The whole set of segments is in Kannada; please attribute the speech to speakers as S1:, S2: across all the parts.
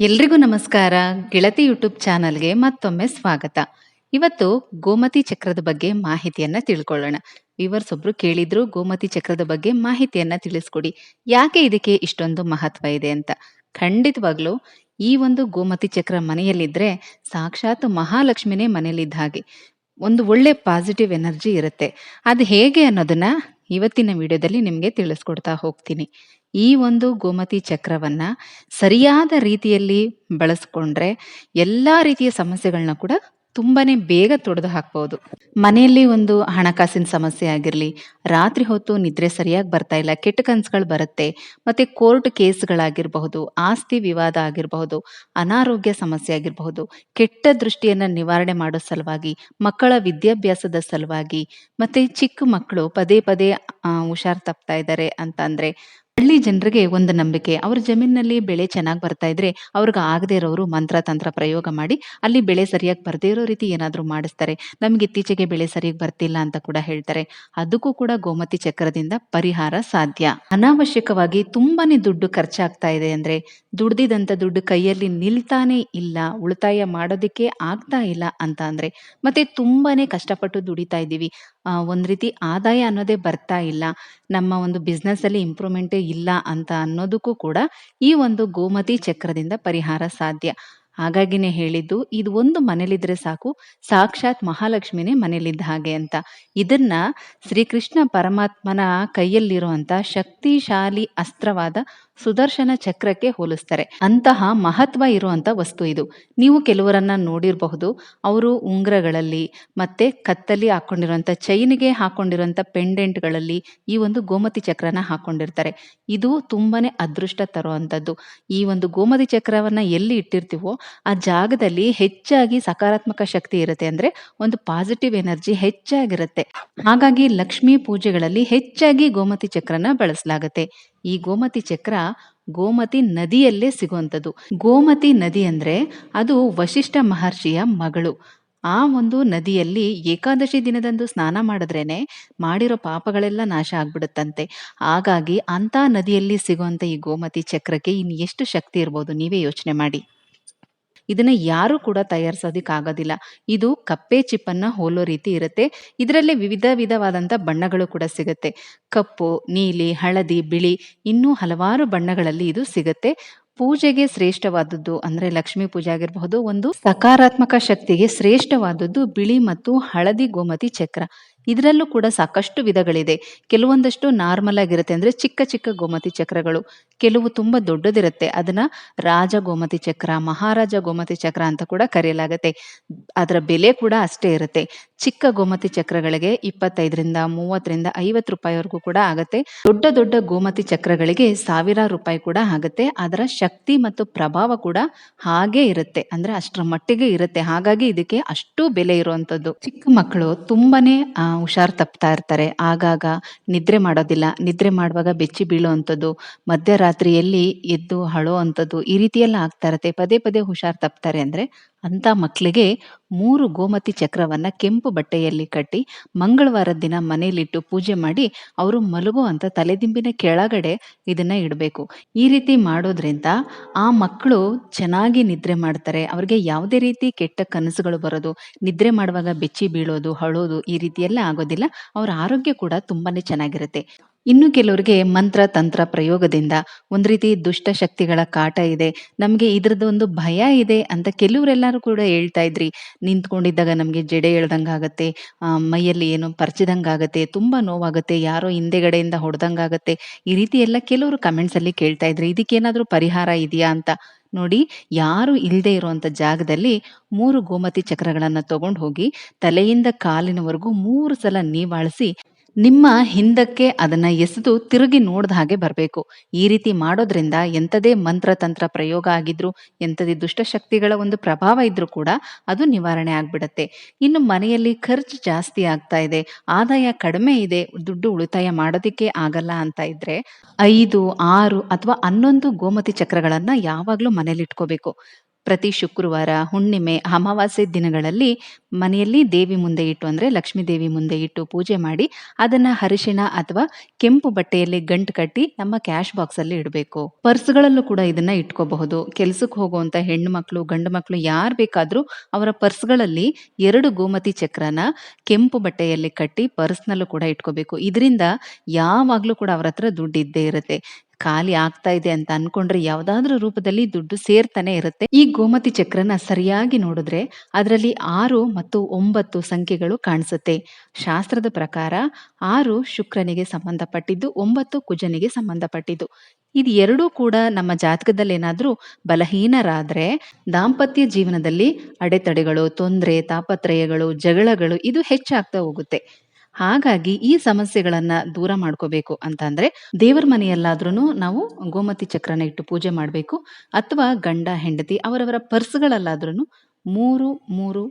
S1: ಎಲ್ರಿಗೂ ನಮಸ್ಕಾರ. ಗೆಳತಿ ಯೂಟ್ಯೂಬ್ ಚಾನಲ್ಗೆ ಮತ್ತೊಮ್ಮೆ ಸ್ವಾಗತ. ಇವತ್ತು ಗೋಮತಿ ಚಕ್ರದ ಬಗ್ಗೆ ಮಾಹಿತಿಯನ್ನ ತಿಳ್ಕೊಳ್ಳೋಣ. ವಿವರ್ಸ್ ಒಬ್ರು ಕೇಳಿದ್ರು ಗೋಮತಿ ಚಕ್ರದ ಬಗ್ಗೆ ಮಾಹಿತಿಯನ್ನ ತಿಳಿಸ್ಕೊಡಿ. ಯಾಕೆ ಇದಕ್ಕೆ ಇಷ್ಟೊಂದು ಮಹತ್ವ ಇದೆ ಅಂತ. ಖಂಡಿತವಾಗ್ಲೂ ಈ ಒಂದು ಗೋಮತಿ ಚಕ್ರ ಮನೆಯಲ್ಲಿದ್ರೆ ಸಾಕ್ಷಾತ್ ಮಹಾಲಕ್ಷ್ಮಿನೇ ಮನೆಯಲ್ಲಿದ್ದ ಹಾಗೆ. ಒಂದು ಒಳ್ಳೆ ಪಾಸಿಟಿವ್ ಎನರ್ಜಿ ಇರುತ್ತೆ. ಅದು ಹೇಗೆ ಅನ್ನೋದನ್ನ ಇವತ್ತಿನ ವಿಡಿಯೋದಲ್ಲಿ ನಿಮಗೆ ತಿಳಿಸ್ಕೊಡ್ತಾ ಹೋಗ್ತೀನಿ. ಈ ಒಂದು ಗೋಮತಿ ಚಕ್ರವನ್ನ ಸರಿಯಾದ ರೀತಿಯಲ್ಲಿ ಬಳಸ್ಕೊಂಡ್ರೆ ಎಲ್ಲಾ ರೀತಿಯ ಸಮಸ್ಯೆಗಳನ್ನ ಕೂಡ ತುಂಬಾನೇ ಬೇಗ ತೊಡೆದು ಹಾಕ್ಬೋದು. ಮನೆಯಲ್ಲಿ ಒಂದು ಹಣಕಾಸಿನ ಸಮಸ್ಯೆ ಆಗಿರ್ಲಿ, ರಾತ್ರಿ ಹೊತ್ತು ನಿದ್ರೆ ಸರಿಯಾಗಿ ಬರ್ತಾ ಇಲ್ಲ, ಕೆಟ್ಟ ಕನ್ಸುಗಳು ಬರುತ್ತೆ, ಮತ್ತೆ ಕೋರ್ಟ್ ಕೇಸ್ಗಳಾಗಿರಬಹುದು, ಆಸ್ತಿ ವಿವಾದ ಆಗಿರಬಹುದು, ಅನಾರೋಗ್ಯ ಸಮಸ್ಯೆ ಆಗಿರಬಹುದು, ಕೆಟ್ಟ ದೃಷ್ಟಿಯನ್ನ ನಿವಾರಣೆ ಮಾಡೋ ಸಲುವಾಗಿ, ಮಕ್ಕಳ ವಿದ್ಯಾಭ್ಯಾಸದ ಸಲುವಾಗಿ, ಮತ್ತೆ ಚಿಕ್ಕ ಮಕ್ಕಳು ಪದೇ ಪದೇ ಹುಷಾರ್ ತಪ್ತಾ ಇದ್ದಾರೆ ಅಂತ ಅಂದ್ರೆ ಹಳ್ಳಿ ಜನರಿಗೆ ಒಂದು ನಂಬಿಕೆ. ಅವ್ರ ಜಮೀನಿನಲ್ಲಿ ಬೆಳೆ ಚೆನ್ನಾಗಿ ಬರ್ತಾ ಇದ್ರೆ ಅವ್ರಿಗೆ ಆಗದೆ ಇರೋರು ಮಂತ್ರ, ತಂತ್ರ ಪ್ರಯೋಗ ಮಾಡಿ ಅಲ್ಲಿ ಬೆಳೆ ಸರಿಯಾಗಿ ಬರ್ದೇ ಇರೋ ರೀತಿ ಏನಾದ್ರೂ ಮಾಡಿಸ್ತಾರೆ. ನಮ್ಗೆ ಇತ್ತೀಚೆಗೆ ಬೆಳೆ ಸರಿಯಾಗಿ ಬರ್ತಿಲ್ಲ ಅಂತ ಕೂಡ ಹೇಳ್ತಾರೆ. ಅದಕ್ಕೂ ಕೂಡ ಗೋಮತಿ ಚಕ್ರದಿಂದ ಪರಿಹಾರ ಸಾಧ್ಯ. ಅನಾವಶ್ಯಕವಾಗಿ ತುಂಬಾನೇ ದುಡ್ಡು ಖರ್ಚಾಗ್ತಾ ಇದೆ ಅಂದ್ರೆ ದುಡ್ದಿದಂತ ದುಡ್ಡು ಕೈಯಲ್ಲಿ ನಿಲ್ತಾನೆ ಇಲ್ಲ, ಉಳಿತಾಯ ಮಾಡೋದಕ್ಕೆ ಆಗ್ತಾ ಇಲ್ಲ ಅಂತ ಅಂದ್ರೆ ಮತ್ತೆ ತುಂಬಾನೇ ಕಷ್ಟಪಟ್ಟು ದುಡಿತಾ ಇದ್ದೀವಿ. ಒಂದ್ ರೀತಿ ಆದಾಯ ಅನ್ನೋದೇ ಬರ್ತಾ ಇಲ್ಲ. ನಮ್ಮ ಒಂದು ಬಿಸ್ನೆಸ್ ಅಲ್ಲಿ ಇಂಪ್ರೂವ್ಮೆಂಟೇ ಇಲ್ಲ ಅಂತ ಅನ್ನೋದಕ್ಕೂ ಕೂಡ ಈ ಒಂದು ಗೋಮತಿ ಚಕ್ರದಿಂದ ಪರಿಹಾರ ಸಾಧ್ಯ. ಹಾಗಾಗಿನೇ ಹೇಳಿದ್ದು, ಇದು ಒಂದು ಮನೇಲಿದ್ರೆ ಸಾಕು, ಸಾಕ್ಷಾತ್ ಮಹಾಲಕ್ಷ್ಮಿನೇ ಮನೇಲಿದ್ದ ಹಾಗೆ ಅಂತ. ಇದನ್ನ ಶ್ರೀಕೃಷ್ಣ ಪರಮಾತ್ಮನ ಕೈಯಲ್ಲಿರುವಂತ ಶಕ್ತಿಶಾಲಿ ಅಸ್ತ್ರವಾದ ಸುದರ್ಶನ ಚಕ್ರಕ್ಕೆ ಹೋಲಿಸ್ತಾರೆ. ಅಂತಹ ಮಹತ್ವ ಇರುವಂತ ವಸ್ತು ಇದು. ನೀವು ಕೆಲವರನ್ನ ನೋಡಿರಬಹುದು. ಅವರು ಉಂಗ್ರಗಳಲ್ಲಿ ಮತ್ತೆ ಕತ್ತಲ್ಲಿ ಹಾಕೊಂಡಿರುವಂತ, ಚೈನಿಗೆ ಹಾಕೊಂಡಿರುವಂತ ಪೆಂಡೆಂಟ್ಗಳಲ್ಲಿ ಈ ಒಂದು ಗೋಮತಿ ಚಕ್ರನ ಹಾಕೊಂಡಿರ್ತಾರೆ. ಇದು ತುಂಬಾನೇ ಅದೃಷ್ಟ ತರುವಂತದ್ದು. ಈ ಒಂದು ಗೋಮತಿ ಚಕ್ರವನ್ನ ಎಲ್ಲಿ ಇಟ್ಟಿರ್ತೀವೋ, ಆ ಜಾಗದಲ್ಲಿ ಹೆಚ್ಚಾಗಿ ಸಕಾರಾತ್ಮಕ ಶಕ್ತಿ ಇರುತ್ತೆ ಅಂದ್ರೆ ಒಂದು ಪಾಸಿಟಿವ್ ಎನರ್ಜಿ ಹೆಚ್ಚಾಗಿರುತ್ತೆ. ಹಾಗಾಗಿ ಲಕ್ಷ್ಮೀ ಪೂಜೆಗಳಲ್ಲಿ ಹೆಚ್ಚಾಗಿ ಗೋಮತಿ ಚಕ್ರನ ಬಳಸಲಾಗುತ್ತೆ. ಈ ಗೋಮತಿ ಚಕ್ರ ಗೋಮತಿ ನದಿಯಲ್ಲೇ ಸಿಗುವಂಥದ್ದು. ಗೋಮತಿ ನದಿ ಅಂದ್ರೆ ಅದು ವಶಿಷ್ಠ ಮಹರ್ಷಿಯ ಮಗಳು. ಆ ಒಂದು ನದಿಯಲ್ಲಿ ಏಕಾದಶಿ ದಿನದಂದು ಸ್ನಾನ ಮಾಡಿದ್ರೇನೆ ಮಾಡಿರೋ ಪಾಪಗಳೆಲ್ಲ ನಾಶ ಆಗ್ಬಿಡುತ್ತಂತೆ. ಹಾಗಾಗಿ ಅಂತ ನದಿಯಲ್ಲಿ ಸಿಗುವಂತ ಈ ಗೋಮತಿ ಚಕ್ರಕ್ಕೆ ಇನ್ನು ಎಷ್ಟು ಶಕ್ತಿ ಇರ್ಬೋದು? ನೀವೇ ಯೋಚನೆ ಮಾಡಿ. ಇದನ್ನ ಯಾರು ಕೂಡ ತಯಾರಿಸೋದಿಕ್ ಆಗೋದಿಲ್ಲ. ಇದು ಕಪ್ಪೆ ಚಿಪ್ಪನ್ನ ಹೋಲೋ ರೀತಿ ಇರುತ್ತೆ. ಇದರಲ್ಲಿ ವಿವಿಧ ವಿಧವಾದಂತ ಬಣ್ಣಗಳು ಕೂಡ ಸಿಗುತ್ತೆ. ಕಪ್ಪು, ನೀಲಿ, ಹಳದಿ, ಬಿಳಿ ಇನ್ನೂ ಹಲವಾರು ಬಣ್ಣಗಳಲ್ಲಿ ಇದು ಸಿಗುತ್ತೆ. ಪೂಜೆಗೆ ಶ್ರೇಷ್ಠವಾದದ್ದು ಅಂದ್ರೆ ಲಕ್ಷ್ಮೀ ಪೂಜೆ ಆಗಿರಬಹುದು, ಒಂದು ಸಕಾರಾತ್ಮಕ ಶಕ್ತಿಗೆ ಶ್ರೇಷ್ಠವಾದದ್ದು ಬಿಳಿ ಮತ್ತು ಹಳದಿ ಗೋಮತಿ ಚಕ್ರ. ಇದರಲ್ಲೂ ಕೂಡ ಸಾಕಷ್ಟು ವಿಧಗಳಿದೆ. ಕೆಲವೊಂದಷ್ಟು ನಾರ್ಮಲ್ ಆಗಿರುತ್ತೆ ಅಂದ್ರೆ ಚಿಕ್ಕ ಚಿಕ್ಕ ಗೋಮತಿ ಚಕ್ರಗಳು. ಕೆಲವು ತುಂಬಾ ದೊಡ್ಡದಿರುತ್ತೆ. ಅದನ್ನ ರಾಜ ಗೋಮತಿ ಚಕ್ರ, ಮಹಾರಾಜ ಗೋಮತಿ ಚಕ್ರ ಅಂತ ಕೂಡ ಕರೆಯಲಾಗುತ್ತೆ. ಅದರ ಬೆಲೆ ಕೂಡ ಅಷ್ಟೇ ಇರುತ್ತೆ. ಚಿಕ್ಕ ಗೋಮತಿ ಚಕ್ರಗಳಿಗೆ ಇಪ್ಪತ್ತೈದರಿಂದ ಮೂವತ್ತರಿಂದ ಐವತ್ತು ರೂಪಾಯಿವರೆಗೂ ಕೂಡ ಆಗುತ್ತೆ. ದೊಡ್ಡ ದೊಡ್ಡ ಗೋಮತಿ ಚಕ್ರಗಳಿಗೆ ಸಾವಿರಾರು ರೂಪಾಯಿ ಕೂಡ ಆಗುತ್ತೆ. ಅದರ ಶಕ್ತಿ ಮತ್ತು ಪ್ರಭಾವ ಕೂಡ ಹಾಗೆ ಇರುತ್ತೆ. ಅಂದ್ರೆ ಅಷ್ಟರ ಮಟ್ಟಿಗೆ ಇರುತ್ತೆ. ಹಾಗಾಗಿ ಇದಕ್ಕೆ ಅಷ್ಟು ಬೆಲೆ ಇರುವಂತದ್ದು. ಚಿಕ್ಕ ಮಕ್ಕಳು ತುಂಬಾನೇ ಹುಷಾರ್ ತಪ್ತಾ ಇರ್ತಾರೆ. ಆಗಾಗ ನಿದ್ರೆ ಮಾಡೋದಿಲ್ಲ. ನಿದ್ರೆ ಮಾಡುವಾಗ ಬೆಚ್ಚಿ ಬೀಳುವಂಥದ್ದು, ಮಧ್ಯರಾತ್ರಿಯಲ್ಲಿ ಎದ್ದು ಹಳೋ ಅಂಥದ್ದು ಈ ರೀತಿಯೆಲ್ಲ ಆಗ್ತಾ ಇರುತ್ತೆ. ಪದೇ ಪದೇ ಹುಷಾರ್ ತಪ್ತಾರೆ ಅಂದ್ರೆ ಅಂತ ಮಕ್ಕಳಿಗೆ ಮೂರು ಗೋಮತಿ ಚಕ್ರವನ್ನು ಕೆಂಪು ಬಟ್ಟೆಯಲ್ಲಿ ಕಟ್ಟಿ ಮಂಗಳವಾರದ ದಿನ ಮನೆಯಲ್ಲಿಟ್ಟು ಪೂಜೆ ಮಾಡಿ ಅವರು ಮಲಗುವಂತ ತಲೆದಿಂಬಿನ ಕೆಳಗಡೆ ಇದನ್ನು ಇಡಬೇಕು. ಈ ರೀತಿ ಮಾಡೋದ್ರಿಂದ ಆ ಮಕ್ಕಳು ಚೆನ್ನಾಗಿ ನಿದ್ರೆ ಮಾಡ್ತಾರೆ. ಅವ್ರಿಗೆ ಯಾವುದೇ ರೀತಿ ಕೆಟ್ಟ ಕನಸುಗಳು ಬರೋದು, ನಿದ್ರೆ ಮಾಡುವಾಗ ಬೆಚ್ಚಿ ಬೀಳೋದು ಹಳೋದು ಈ ರೀತಿಯೆಲ್ಲ ಆಗೋದಿಲ್ಲ. ಅವರ ಆರೋಗ್ಯ ಕೂಡ ತುಂಬಾ ಚೆನ್ನಾಗಿರುತ್ತೆ. ಇನ್ನು ಕೆಲವರಿಗೆ ಮಂತ್ರ, ತಂತ್ರ ಪ್ರಯೋಗದಿಂದ ಒಂದು ರೀತಿ ದುಷ್ಟ ಶಕ್ತಿಗಳ ಕಾಟ ಇದೆ. ನಮ್ಗೆ ಇದ್ರದ್ದು ಒಂದು ಭಯ ಇದೆ ಅಂತ ಕೆಲವರೆಲ್ಲರೂ ಕೂಡ ಹೇಳ್ತಾ ಇದ್ರಿ. ನಿಂತ್ಕೊಂಡಿದ್ದಾಗ ನಮ್ಗೆ ಜಡೆ ಎಳ್ದಂಗಾಗತ್ತೆ ಮೈಯಲ್ಲಿ ಏನೋ ಪರ್ಚಿದಂಗ ಆಗತ್ತೆ ತುಂಬಾ ನೋವಾಗುತ್ತೆ, ಯಾರೋ ಹಿಂದೆಗಡೆಯಿಂದ ಹೊಡೆದಂಗಾಗತ್ತೆ. ಈ ರೀತಿ ಎಲ್ಲ ಕೆಲವರು ಕಮೆಂಟ್ಸ್ ಅಲ್ಲಿ ಕೇಳ್ತಾ ಇದ್ರಿ. ಇದಕ್ಕೇನಾದ್ರೂ ಪರಿಹಾರ ಇದೆಯಾ ಅಂತ ನೋಡಿ, ಯಾರು ಇಲ್ಲದೆ ಇರುವಂತ ಜಾಗದಲ್ಲಿ ಮೂರು ಗೋಮತಿ ಚಕ್ರಗಳನ್ನ ತಗೊಂಡು ಹೋಗಿ ತಲೆಯಿಂದ ಕಾಲಿನವರೆಗೂ ಮೂರು ಸಲ ನೀವಾಳಿಸಿ ನಿಮ್ಮ ಹಿಂದಕ್ಕೆ ಅದನ್ನ ಎಸೆದು ತಿರುಗಿ ನೋಡ್ದ ಹಾಗೆ ಬರಬೇಕು. ಈ ರೀತಿ ಮಾಡೋದ್ರಿಂದ ಎಂಥದೇ ಮಂತ್ರ ತಂತ್ರ ಪ್ರಯೋಗ ಆಗಿದ್ರು, ಎಂಥದೇ ದುಷ್ಟಶಕ್ತಿಗಳ ಒಂದು ಪ್ರಭಾವ ಇದ್ರೂ ಕೂಡ ಅದು ನಿವಾರಣೆ ಆಗ್ಬಿಡತ್ತೆ. ಇನ್ನು ಮನೆಯಲ್ಲಿ ಖರ್ಚು ಜಾಸ್ತಿ ಆಗ್ತಾ ಇದೆ, ಆದಾಯ ಕಡಿಮೆ ಇದೆ, ದುಡ್ಡು ಉಳಿತಾಯ ಮಾಡೋದಿಕ್ಕೆ ಆಗಲ್ಲ ಅಂತ ಇದ್ರೆ ಐದು, ಆರು ಅಥವಾ ಹನ್ನೊಂದು ಗೋಮತಿ ಚಕ್ರಗಳನ್ನ ಯಾವಾಗ್ಲೂ ಮನೇಲಿ ಇಟ್ಕೋಬೇಕು. ಪ್ರತಿ ಶುಕ್ರವಾರ, ಹುಣ್ಣಿಮೆ, ಅಮಾವಾಸ್ಯೆ ದಿನಗಳಲ್ಲಿ ಮನೆಯಲ್ಲಿ ದೇವಿ ಮುಂದೆ ಇಟ್ಟು ಅಂದರೆ ಲಕ್ಷ್ಮೀ ದೇವಿ ಮುಂದೆ ಇಟ್ಟು ಪೂಜೆ ಮಾಡಿ ಅದನ್ನು ಅರಿಶಿಣ ಅಥವಾ ಕೆಂಪು ಬಟ್ಟೆಯಲ್ಲಿ ಗಂಟು ಕಟ್ಟಿ ನಮ್ಮ ಕ್ಯಾಶ್ ಬಾಕ್ಸಲ್ಲಿ ಇಡಬೇಕು. ಪರ್ಸ್‌ಗಳಲ್ಲೂ ಕೂಡ ಇದನ್ನ ಇಟ್ಕೋಬಹುದು. ಕೆಲಸಕ್ಕೆ ಹೋಗುವಂಥ ಹೆಣ್ಣು ಮಕ್ಕಳು, ಗಂಡು ಮಕ್ಕಳು ಯಾರು ಬೇಕಾದರೂ ಅವರ ಪರ್ಸ್‌ಗಳಲ್ಲಿ ಎರಡು ಗೋಮತಿ ಚಕ್ರನ ಕೆಂಪು ಬಟ್ಟೆಯಲ್ಲಿ ಕಟ್ಟಿ ಪರ್ಸ್‌ನಲ್ಲೂ ಕೂಡ ಇಟ್ಕೋಬೇಕು. ಇದರಿಂದ ಯಾವಾಗಲೂ ಕೂಡ ಅವರ ಹತ್ರ ದುಡ್ಡು ಇರುತ್ತೆ. ಖಾಲಿ ಆಗ್ತಾ ಇದೆ ಅಂತ ಅನ್ಕೊಂಡ್ರೆ ಯಾವ್ದಾದ್ರೂ ರೂಪದಲ್ಲಿ ದುಡ್ಡು ಸೇರ್ತಾನೆ ಇರುತ್ತೆ. ಈ ಗೋಮತಿ ಚಕ್ರನ ಸರಿಯಾಗಿ ನೋಡಿದ್ರೆ ಅದರಲ್ಲಿ ಆರು ಮತ್ತು ಒಂಬತ್ತು ಸಂಖ್ಯೆಗಳು ಕಾಣಿಸುತ್ತೆ. ಶಾಸ್ತ್ರದ ಪ್ರಕಾರ ಆರು ಶುಕ್ರನಿಗೆ ಸಂಬಂಧಪಟ್ಟಿದ್ದು, ಒಂಬತ್ತು ಕುಜನಿಗೆ ಸಂಬಂಧಪಟ್ಟಿದ್ದು. ಇದು ಎರಡೂ ಕೂಡ ನಮ್ಮ ಜಾತಕದಲ್ಲಿ ಏನಾದರೂ ಬಲಹೀನರಾದ್ರೆ ದಾಂಪತ್ಯ ಜೀವನದಲ್ಲಿ ಅಡೆತಡೆಗಳು, ತೊಂದರೆ ತಾಪತ್ರಯಗಳು, ಜಗಳಗಳು ಇದು ಹೆಚ್ಚಾಗ್ತಾ ಹೋಗುತ್ತೆ. ಹಾಗಾಗಿ ಈ ಸಮಸ್ಯೆಗಳನ್ನ ದೂರ ಮಾಡ್ಕೋಬೇಕು ಅಂತಂದ್ರೆ ದೇವರ ಮನೆಯಲ್ಲಾದ್ರೂ ನಾವು ಗೋಮತಿ ಚಕ್ರನ ಇಟ್ಟು ಪೂಜೆ ಮಾಡಬೇಕು ಅಥವಾ ಗಂಡ ಹೆಂಡತಿ ಅವರವರ ಪರ್ಸ್‌ಗಳಲ್ಲಾದ್ರೂನು 3, 3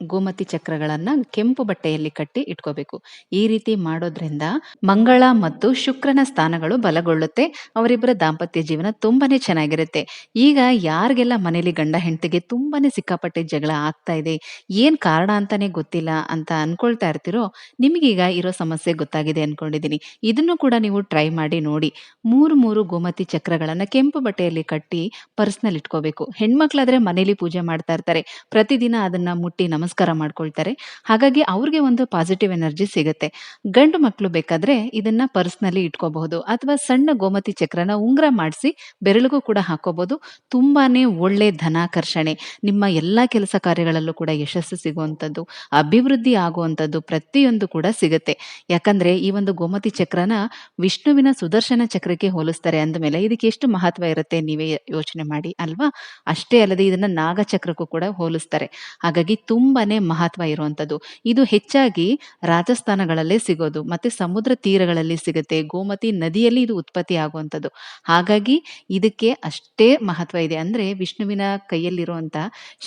S1: ಗೋಮತಿ ಚಕ್ರಗಳನ್ನ ಕೆಂಪು ಬಟ್ಟೆಯಲ್ಲಿ ಕಟ್ಟಿ ಇಟ್ಕೋಬೇಕು. ಈ ರೀತಿ ಮಾಡೋದ್ರಿಂದ ಮಂಗಳ ಮತ್ತು ಶುಕ್ರನ ಸ್ಥಾನಗಳು ಬಲಗೊಳ್ಳುತ್ತೆ. ಅವರಿಬ್ಬರ ದಾಂಪತ್ಯ ಜೀವನ ತುಂಬಾನೇ ಚೆನ್ನಾಗಿರುತ್ತೆ. ಈಗ ಯಾರಿಗೆಲ್ಲ ಮನೇಲಿ ಗಂಡ ಹೆಂಡತಿಗೆ ತುಂಬಾನೇ ಸಿಕ್ಕಾಪಟ್ಟೆ ಜಗಳ ಆಗ್ತಾ ಇದೆ, ಏನ್ ಕಾರಣ ಅಂತಾನೆ ಗೊತ್ತಿಲ್ಲ ಅಂತ ಅನ್ಕೊಳ್ತಾ ಇರ್ತೀರೋ, ನಿಮಗೀಗ ಇರೋ ಸಮಸ್ಯೆ ಗೊತ್ತಾಗಿದೆ ಅನ್ಕೊಂಡಿದ್ದೀನಿ. ಇದನ್ನು ಕೂಡ ನೀವು ಟ್ರೈ ಮಾಡಿ ನೋಡಿ. 3, 3 ಗೋಮತಿ ಚಕ್ರಗಳನ್ನ ಕೆಂಪು ಬಟ್ಟೆಯಲ್ಲಿ ಕಟ್ಟಿ ಪರ್ಸ್‌ನಲ್ಲಿ ಇಟ್ಕೋಬೇಕು. ಹೆಣ್ಮಕ್ಳಾದ್ರೆ ಮನೇಲಿ ಪೂಜೆ ಮಾಡ್ತಾ ಇರ್ತಾರೆ. ಪ್ರತಿದಿನ ಅದನ್ನ ಮುಟ್ಟಿ ನಮಸ್ಕಾರ ಮಾಡ್ಕೊಳ್ತಾರೆ. ಹಾಗಾಗಿ ಅವ್ರಿಗೆ ಒಂದು ಪಾಸಿಟಿವ್ ಎನರ್ಜಿ ಸಿಗುತ್ತೆ. ಗಂಡು ಮಕ್ಕಳು ಬೇಕಾದ್ರೆ ಇದನ್ನ ಪರ್ಸ್‌ನಲ್ಲಿ ಇಟ್ಕೋಬಹುದು. ಅಥವಾ ಸಣ್ಣ ಗೋಮತಿ ಚಕ್ರನ ಉಂಗುರ ಮಾಡಿಸಿ ಬೆರಳಿಗೂ ಕೂಡ ಹಾಕೋಬಹುದು. ತುಂಬಾನೇ ಒಳ್ಳೆ ಧನಾಕರ್ಷಣೆ, ನಿಮ್ಮ ಎಲ್ಲಾ ಕೆಲಸ ಕಾರ್ಯಗಳಲ್ಲೂ ಕೂಡ ಯಶಸ್ಸು ಸಿಗುವಂಥದ್ದು ಅಭಿವೃದ್ಧಿ ಆಗುವಂಥದ್ದು ಪ್ರತಿಯೊಂದು ಕೂಡ ಸಿಗುತ್ತೆ. ಯಾಕಂದ್ರೆ ಈ ಒಂದು ಗೋಮತಿ ಚಕ್ರನ ವಿಷ್ಣುವಿನ ಸುದರ್ಶನ ಚಕ್ರಕ್ಕೆ ಹೋಲಿಸ್ತಾರೆ ಅಂದಮೇಲೆ ಇದಕ್ಕೆ ಎಷ್ಟು ಮಹತ್ವ ಇರುತ್ತೆ ನೀವೇ ಯೋಚನೆ ಮಾಡಿ ಅಲ್ವಾ? ಅಷ್ಟೇ ಅಲ್ಲದೆ ಇದನ್ನ ನಾಗ ಚಕ್ರಕ್ಕೂ ಕೂಡ ಹೋಲಿಸ್ತಾರೆ. ಹಾಗಾಗಿ ತುಂಬಾನೇ ಮಹತ್ವ ಇರುವಂತದ್ದು. ಇದು ಹೆಚ್ಚಾಗಿ ರಾಜಸ್ಥಾನಗಳಲ್ಲೇ ಸಿಗೋದು. ಮತ್ತೆ ಸಮುದ್ರ ತೀರಗಳಲ್ಲಿ ಸಿಗುತ್ತೆ. ಗೋಮತಿ ನದಿಯಲ್ಲಿ ಇದು ಉತ್ಪತ್ತಿ ಆಗುವಂಥದ್ದು ಹಾಗಾಗಿ ಇದಕ್ಕೆ ಅಷ್ಟೇ ಮಹತ್ವ ಇದೆ. ಅಂದ್ರೆ ವಿಷ್ಣುವಿನ ಕೈಯಲ್ಲಿರುವಂತ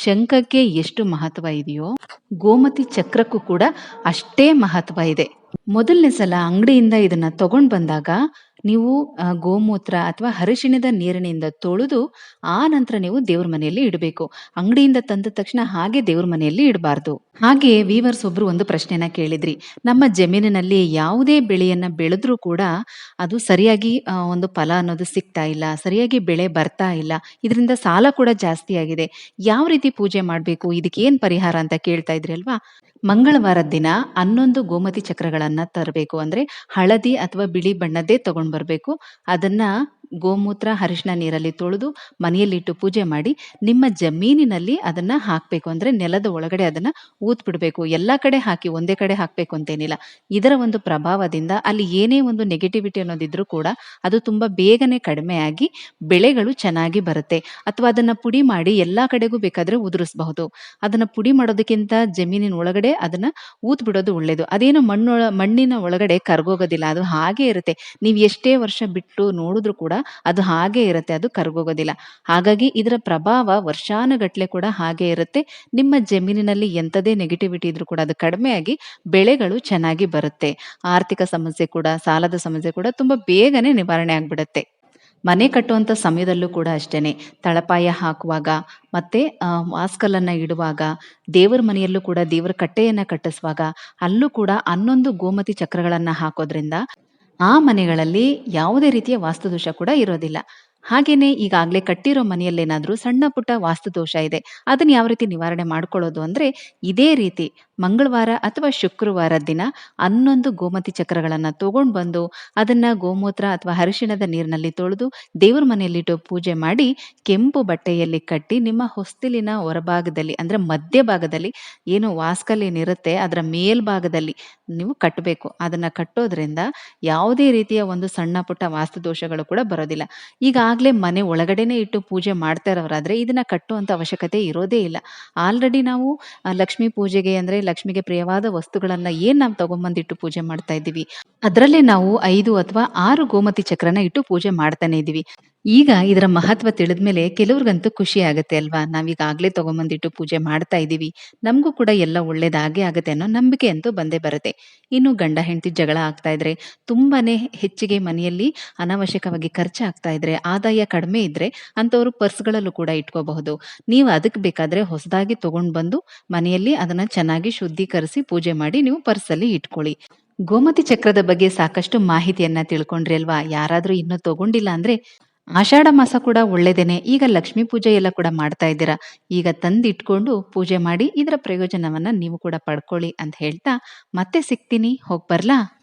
S1: ಶಂಖಕ್ಕೆ ಎಷ್ಟು ಮಹತ್ವ ಇದೆಯೋ, ಗೋಮತಿ ಚಕ್ರಕ್ಕೂ ಕೂಡ ಅಷ್ಟೇ ಮಹತ್ವ ಇದೆ. ಮೊದಲನೇ ಸಲ ಅಂಗಡಿಯಿಂದ ಇದನ್ನ ತಗೊಂಡ್ ಬಂದಾಗ ನೀವು ಗೋಮೂತ್ರ ಅಥವಾ ಅರಿಶಿಣದ ನೀರಿನಿಂದ ತೊಳೆದು ಆ ನಂತರ ನೀವು ದೇವ್ರ ಮನೆಯಲ್ಲಿ ಇಡಬೇಕು. ಅಂಗಡಿಯಿಂದ ತಂದ ತಕ್ಷಣ ಹಾಗೆ ದೇವ್ರ ಮನೆಯಲ್ಲಿ ಇಡಬಾರ್ದು. ಹಾಗೆ ವೀವರ್ಸ್ ಒಬ್ರು ಒಂದು ಪ್ರಶ್ನೆನ ಕೇಳಿದ್ರಿ. ನಮ್ಮ ಜಮೀನಿನಲ್ಲಿ ಯಾವುದೇ ಬೆಳೆಯನ್ನ ಬೆಳೆದ್ರೂ ಕೂಡ ಅದು ಸರಿಯಾಗಿ ಒಂದು ಫಲ ಅನ್ನೋದು ಸಿಗ್ತಾ ಇಲ್ಲ. ಸರಿಯಾಗಿ ಬೆಳೆ ಬರ್ತಾ ಇಲ್ಲ. ಇದರಿಂದ ಸಾಲ ಕೂಡ ಜಾಸ್ತಿ ಆಗಿದೆ. ಯಾವ ರೀತಿ ಪೂಜೆ ಮಾಡಬೇಕು ಇದಕ್ಕೆ ಏನ್ ಪರಿಹಾರ ಅಂತ ಕೇಳ್ತಾ ಇದ್ರಿ ಅಲ್ವಾ? ಮಂಗಳವಾರದ ದಿನ 11 ಗೋಮತಿ ಚಕ್ರಗಳನ್ನ ತರಬೇಕು. ಅಂದ್ರೆ ಹಳದಿ ಅಥವಾ ಬಿಳಿ ಬಣ್ಣದ್ದೇ ತಗೊಂಡ್ ಬರ್ಬೇಕು. ಅದನ್ನ ಗೋಮೂತ್ರ, ಅರಿಶಿಣ ನೀರಲ್ಲಿ ತೊಳೆದು ಮನೆಯಲ್ಲಿಟ್ಟು ಪೂಜೆ ಮಾಡಿ ನಿಮ್ಮ ಜಮೀನಿನಲ್ಲಿ ಅದನ್ನ ಹಾಕಬೇಕು ಅಂದ್ರೆ ನೆಲದ ಒಳಗಡೆ ಅದನ್ನ ಊತ್ ಬಿಡಬೇಕು ಎಲ್ಲಾ ಕಡೆ ಹಾಕಿ ಒಂದೇ ಕಡೆ ಹಾಕಬೇಕು ಅಂತೇನಿಲ್ಲ. ಇದರ ಒಂದು ಪ್ರಭಾವದಿಂದ ಅಲ್ಲಿ ಏನೇ ಒಂದು ನೆಗೆಟಿವಿಟಿ ಅನ್ನೋದಿದ್ರೂ ಕೂಡ ಅದು ತುಂಬಾ ಬೇಗನೆ ಕಡಿಮೆ ಆಗಿ ಬೆಳೆಗಳು ಚೆನ್ನಾಗಿ ಬರುತ್ತೆ. ಅಥವಾ ಅದನ್ನ ಪುಡಿ ಮಾಡಿ ಎಲ್ಲಾ ಕಡೆಗೂ ಬೇಕಾದ್ರೆ ಉದುರಿಸಬಹುದು. ಅದನ್ನ ಪುಡಿ ಮಾಡೋದಕ್ಕಿಂತ ಜಮೀನಿನ ಒಳಗಡೆ ಅದನ್ನ ಊತ್ ಬಿಡೋದು ಒಳ್ಳೇದು. ಅದೇನು ಮಣ್ಣೊಳ ಮಣ್ಣಿನ ಒಳಗಡೆ ಕರ್ಗೋಗೋದಿಲ್ಲ ಅದು ಹಾಗೆ ಇರುತ್ತೆ. ನೀವು ಎಷ್ಟೇ ವರ್ಷ ಬಿಟ್ಟು ನೋಡಿದ್ರು ಕೂಡ ಅದು ಹಾಗೆ ಇರುತ್ತೆ. ಅದು ಕರಗೋಗೋದಿಲ್ಲ. ಹಾಗಾಗಿ ಇದರ ಪ್ರಭಾವ ವರ್ಷಾನುಗಟ್ಲೆ ಕೂಡ ಹಾಗೆ ಇರುತ್ತೆ. ನಿಮ್ಮ ಜಮೀನಿನಲ್ಲಿ ಎಂಥದೇ ನೆಗೆಟಿವಿಟಿ ಇದ್ರೂ ಕೂಡ ಅದು ಕಡಿಮೆ ಆಗಿ ಬೆಳೆಗಳು ಚೆನ್ನಾಗಿ ಬರುತ್ತೆ. ಆರ್ಥಿಕ ಸಮಸ್ಯೆ ಕೂಡ, ಸಾಲದ ಸಮಸ್ಯೆ ಕೂಡ ತುಂಬಾ ಬೇಗನೆ ನಿವಾರಣೆ ಆಗ್ಬಿಡುತ್ತೆ. ಮನೆ ಕಟ್ಟುವಂತ ಸಮಯದಲ್ಲೂ ಕೂಡ ಅಷ್ಟೇನೆ. ತಳಪಾಯ ಹಾಕುವಾಗ ಮತ್ತೆ ವಾಸ್ಕಲ್ಲನ್ನು ಇಡುವಾಗ, ದೇವರ ಮನೆಯಲ್ಲೂ ಕೂಡ ದೇವರ ಕಟ್ಟೆಯನ್ನು ಕಟ್ಟಿಸುವಾಗ ಅಲ್ಲೂ ಕೂಡ 11 ಗೋಮತಿ ಚಕ್ರಗಳನ್ನು ಹಾಕೋದ್ರಿಂದ ಆ ಮನೆಗಳಲ್ಲಿ ಯಾವುದೇ ರೀತಿಯ ವಾಸ್ತುದೋಷ ಕೂಡ ಇರೋದಿಲ್ಲ. ಹಾಗೇನೆ ಈಗಾಗಲೇ ಕಟ್ಟಿರೋ ಮನೆಯಲ್ಲೇನಾದರೂ ಸಣ್ಣ ಪುಟ್ಟ ವಾಸ್ತುದೋಷ ಇದೆ. ಅದನ್ನು ಯಾವ ರೀತಿ ನಿವಾರಣೆ ಮಾಡ್ಕೊಳ್ಳೋದು ಅಂದ್ರೆ ಇದೇ ರೀತಿ ಮಂಗಳವಾರ ಅಥವಾ ಶುಕ್ರವಾರ ದಿನ 11 ಗೋಮತಿ ಚಕ್ರಗಳನ್ನು ತಗೊಂಡು ಬಂದು ಅದನ್ನು ಗೋಮೂತ್ರ ಅಥವಾ ಅರಿಶಿಣದ ನೀರಿನಲ್ಲಿ ತೊಳೆದು ದೇವರ ಮನೆಯಲ್ಲಿಟ್ಟು ಪೂಜೆ ಮಾಡಿ ಕೆಂಪು ಬಟ್ಟೆಯಲ್ಲಿ ಕಟ್ಟಿ ನಿಮ್ಮ ಹೊಸ್ತಿಲಿನ ಹೊರಭಾಗದಲ್ಲಿ ಅಂದ್ರೆ ಮಧ್ಯಭಾಗದಲ್ಲಿ ಏನು ವಾಸ್ಕಲ್ ಏನಿರುತ್ತೆ ಅದರ ಮೇಲ್ಭಾಗದಲ್ಲಿ ನೀವು ಕಟ್ಟಬೇಕು. ಅದನ್ನ ಕಟ್ಟೋದ್ರಿಂದ ಯಾವುದೇ ರೀತಿಯ ಒಂದು ಸಣ್ಣ ಪುಟ್ಟ ವಾಸ್ತುದೋಷಗಳು ಕೂಡ ಬರೋದಿಲ್ಲ. ಈಗಾಗ್ಲೇ ಮನೆ ಒಳಗಡೆನೆ ಇಟ್ಟು ಪೂಜೆ ಮಾಡ್ತಾ ಇರೋರಾದ್ರೆ ಇದನ್ನ ಕಟ್ಟುವಂತ ಅವಶ್ಯಕತೆ ಇರೋದೇ ಇಲ್ಲ. ಆಲ್ರೆಡಿ ನಾವು ಲಕ್ಷ್ಮಿ ಪೂಜೆಗೆ ಅಂದ್ರೆ ಲಕ್ಷ್ಮಿಗೆ ಪ್ರಿಯವಾದ ವಸ್ತುಗಳನ್ನ ಏನ್ ನಾವು ತಗೊಂಬಂದಿಟ್ಟು ಪೂಜೆ ಮಾಡ್ತಾ ಇದ್ದೀವಿ, ಅದರಲ್ಲೇ ನಾವು ಐದು ಅಥವಾ ಆರು ಗೋಮತಿ ಚಕ್ರನ ಇಟ್ಟು ಪೂಜೆ ಮಾಡ್ತಾನೆ ಇದ್ದೀವಿ. ಈಗ ಇದರ ಮಹತ್ವ ತಿಳಿದ್ಮೇಲೆ ಕೆಲವ್ರಿಗಂತೂ ಖುಷಿ ಆಗುತ್ತೆ ಅಲ್ವಾ? ನಾವೀಗಾಗಲೇ ತಗೊಂಬಂದಿಟ್ಟು ಪೂಜೆ ಮಾಡ್ತಾ ಇದ್ದೀವಿ. ನಮಗೂ ಕೂಡ ಎಲ್ಲ ಒಳ್ಳೇದಾಗೆ ಆಗುತ್ತೆ ಅನ್ನೋ ನಂಬಿಕೆ ಅಂತೂ ಬಂದೇ ಬರುತ್ತೆ. ಇನ್ನು ಗಂಡ-ಹೆಂಡತಿ ಜಗಳ ಆಗ್ತಾ ಇದ್ರೆ, ತುಂಬಾನೇ ಹೆಚ್ಚಿಗೆ ಮನೆಯಲ್ಲಿ ಅನಾವಶ್ಯಕವಾಗಿ ಖರ್ಚಾಗ್ತಾ ಇದ್ರೆ, ಆದಾಯ ಕಡಿಮೆ ಇದ್ರೆ ಅಂಥವ್ರು ಪರ್ಸ್‌ಗಳಲ್ಲೂ ಕೂಡ ಇಟ್ಕೋಬಹುದು. ನೀವು ಅದಕ್ಕೆ ಬೇಕಾದ್ರೆ ಹೊಸದಾಗಿ ತಗೊಂಡ್ ಬಂದು ಮನೆಯಲ್ಲಿ ಅದನ್ನ ಚೆನ್ನಾಗಿ ಶುದ್ಧೀಕರಿಸಿ ಪೂಜೆ ಮಾಡಿ ನೀವು ಪರ್ಸಲ್ಲಿ ಇಟ್ಕೊಳ್ಳಿ. ಗೋಮತಿ ಚಕ್ರದ ಬಗ್ಗೆ ಸಾಕಷ್ಟು ಮಾಹಿತಿಯನ್ನ ತಿಳ್ಕೊಂಡ್ರಿ ಅಲ್ವಾ? ಯಾರಾದ್ರೂ ಇನ್ನೂ ತಗೊಂಡಿಲ್ಲ ಅಂದ್ರೆ ಆಷಾಢ ಮಾಸ ಕೂಡ ಒಳ್ಳೇದೇನೆ. ಈಗ ಲಕ್ಷ್ಮೀ ಪೂಜೆ ಎಲ್ಲ ಕೂಡ ಮಾಡ್ತಾ ಇದ್ದೀರಾ. ಈಗ ತಂದಿಟ್ಕೊಂಡು ಪೂಜೆ ಮಾಡಿ ಇದರ ಪ್ರಯೋಜನವನ್ನ ನೀವು ಕೂಡ ಪಡ್ಕೊಳ್ಳಿ ಅಂತ ಹೇಳ್ತಾ ಮತ್ತೆ ಸಿಗ್ತೀನಿ. ಹೋಗ್ಬರ್ಲಾ?